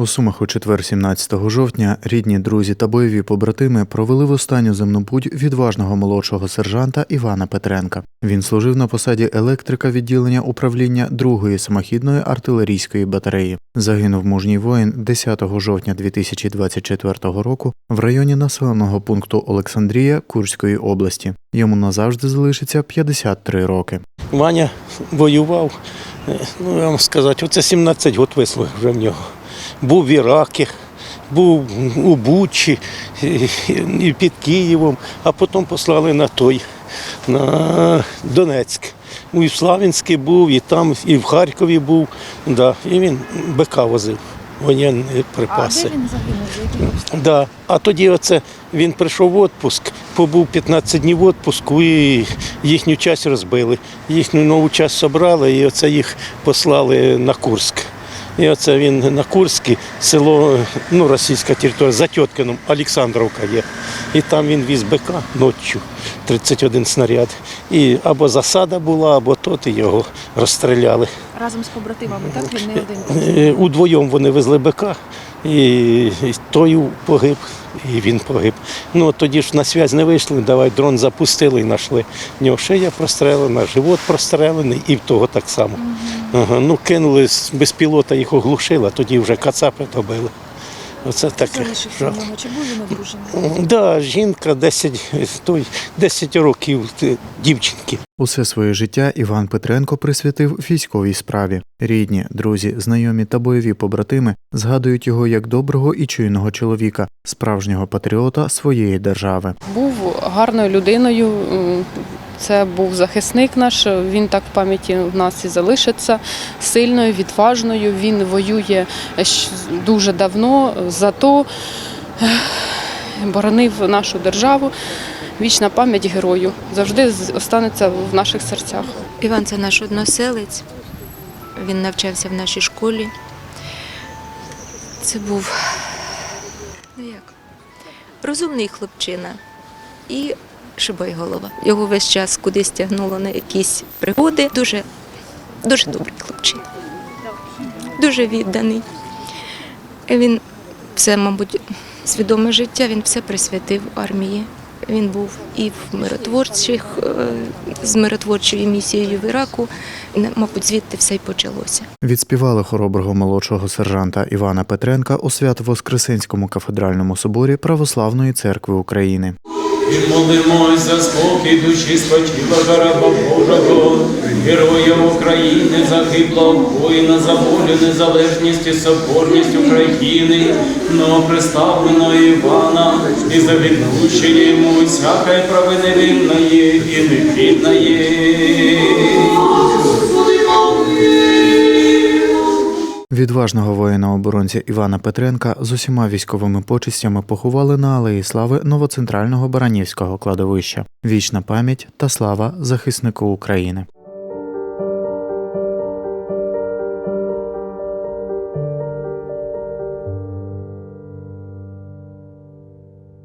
У Сумах у четвер, 17 жовтня, рідні, друзі та бойові побратими провели в останню земну путь відважного молодшого сержанта Івана Петренка. Він служив на посаді електрика відділення управління другої самохідної артилерійської батареї. Загинув мужній воїн 10 жовтня 2024 року в районі населеного пункту Олександрія Курської області. Йому назавжди залишиться 53 роки. Ваня воював, е, ну я вам сказати, оце 17 років вислуги вже в нього. Був в Іракі, був у Бучі і- під Києвом, а потім послали на той, на Донецьк. Ну, І в Славянській був, і там, і в Харкові був. Да. І він бика возив, воєнні припаси. А де він загинув? Да. А тоді оце він прийшов в відпуск, побув 15 днів в відпуску і їхню часть розбили. Їхню нову часть зібрали і оце їх послали на Курськ. І оце він на Курській, село, ну, російська територія, за Тьоткином, Олександровка є. І там він віз БК ночі, 31 снаряд. І або засада була, або тот і його розстріляли. Разом з побратимами, так? Він не один. Е, Удвоєм вони везли і, і той погиб, і він погиб. Ну тоді ж на связь не вийшли, давай дрон запустили і знайшли. В нього шия прострелена, живот прострелений, і в того так само. Ага, ну кинули з безпілота, їх оглушили, тоді вже кацапи добили. Оце таке. Жах. Чи був він одружений? Да, жінка 10, той, 10 років е, дівчинки. Усе своє життя Іван Петренко присвятив військовій справі. Рідні, друзі, знайомі та бойові побратими згадують його як доброго і чуйного чоловіка, справжнього патріота своєї держави. Був гарною людиною. Це був захисник наш. Він так в пам'яті в нас і залишиться сильною, відважною. Він воює дуже давно. Зато боронив нашу державу. Вічна пам'ять герою завжди останеться в наших серцях. Іван це наш односелець. Він навчався в нашій школі. Це був ну як, розумний хлопчина і шибойголова. Його весь час кудись тягнуло на якісь пригоди. Дуже, дуже добрий хлопчина. Дуже відданий. Він все, мабуть, свідоме життя, він все присвятив армії. Він був і в миротворчих, е, з миротворчою місією в Іраку. Мабуть, звідти все й почалося. Відспівали хороброго молодшого сержанта Івана Петренка у Свято-Воскресенському кафедральному соборі Православної церкви України. І молимось за спокій душі спочила раба Божого, героя України, загиблого воїна за волю, незалежність і соборність України, новоприставленого Івана, і за відпущення йому всякої правини вільної і невідної. Відважного воїна-оборонця Івана Петренка з усіма військовими почистями поховали на Алеї Слави новоцентрального Баранівського кладовища. Вічна пам'ять та слава захиснику України.